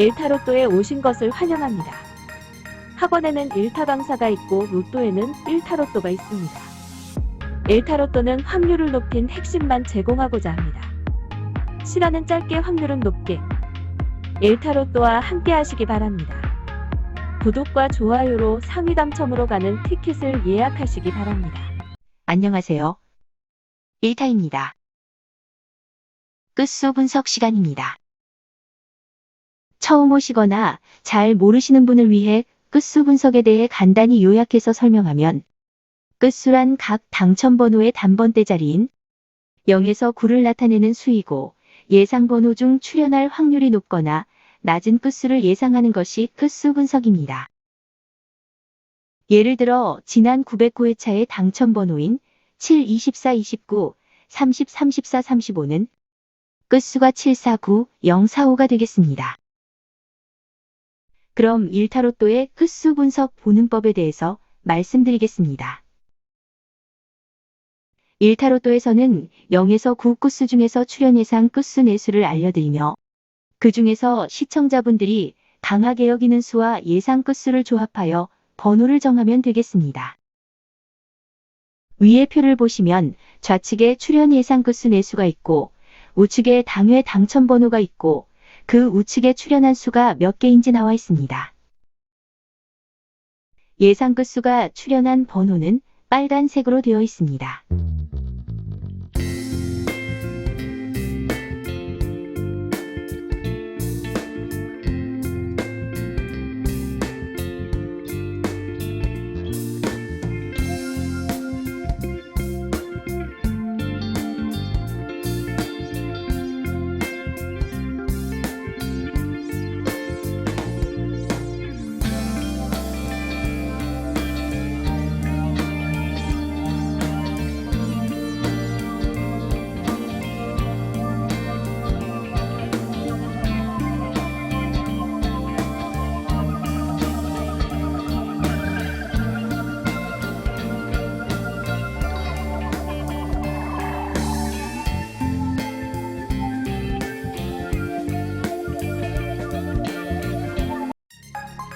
일타 로또에 오신 것을 환영합니다. 학원에는 일타 강사가 있고 로또에는 일타 로또가 있습니다. 일타 로또는 확률을 높인 핵심만 제공하고자 합니다. 시간은 짧게 확률은 높게 일타 로또와 함께 하시기 바랍니다. 구독과 좋아요로 상위 당첨으로 가는 티켓을 예약하시기 바랍니다. 안녕하세요. 1타입니다. 끝수 분석 시간입니다. 처음 오시거나 잘 모르시는 분을 위해 끝수 분석에 대해 간단히 요약해서 설명하면 끝수란 각 당첨 번호의 단번대 자리인 0에서 9를 나타내는 수이고 예상 번호 중 출현할 확률이 높거나 낮은 끝수를 예상하는 것이 끝수 분석입니다. 예를 들어 지난 909회차의 당첨 번호인 7, 24, 29, 30, 34, 35는 끝수가 749, 045가 되겠습니다. 그럼 일타로또의 끝수 분석 보는 법에 대해서 말씀드리겠습니다. 일타로또에서는 0에서 9 끝수 중에서 출현 예상 끝수 내수를 알려드리며 그 중에서 시청자분들이 강하게 여기는 수와 예상 끝수를 조합하여 번호를 정하면 되겠습니다. 위의 표를 보시면 좌측에 출현 예상 끝수 내수가 있고 우측에 당회 당첨 번호가 있고 그 우측에 출현한 수가 몇 개인지 나와 있습니다. 예상 끝수가 출현한 번호는 빨간색으로 되어 있습니다.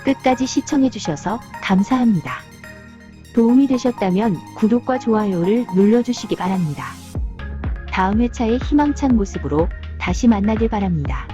끝까지 시청해주셔서 감사합니다. 도움이 되셨다면 구독과 좋아요를 눌러주시기 바랍니다. 다음 회차의 희망찬 모습으로 다시 만나길 바랍니다.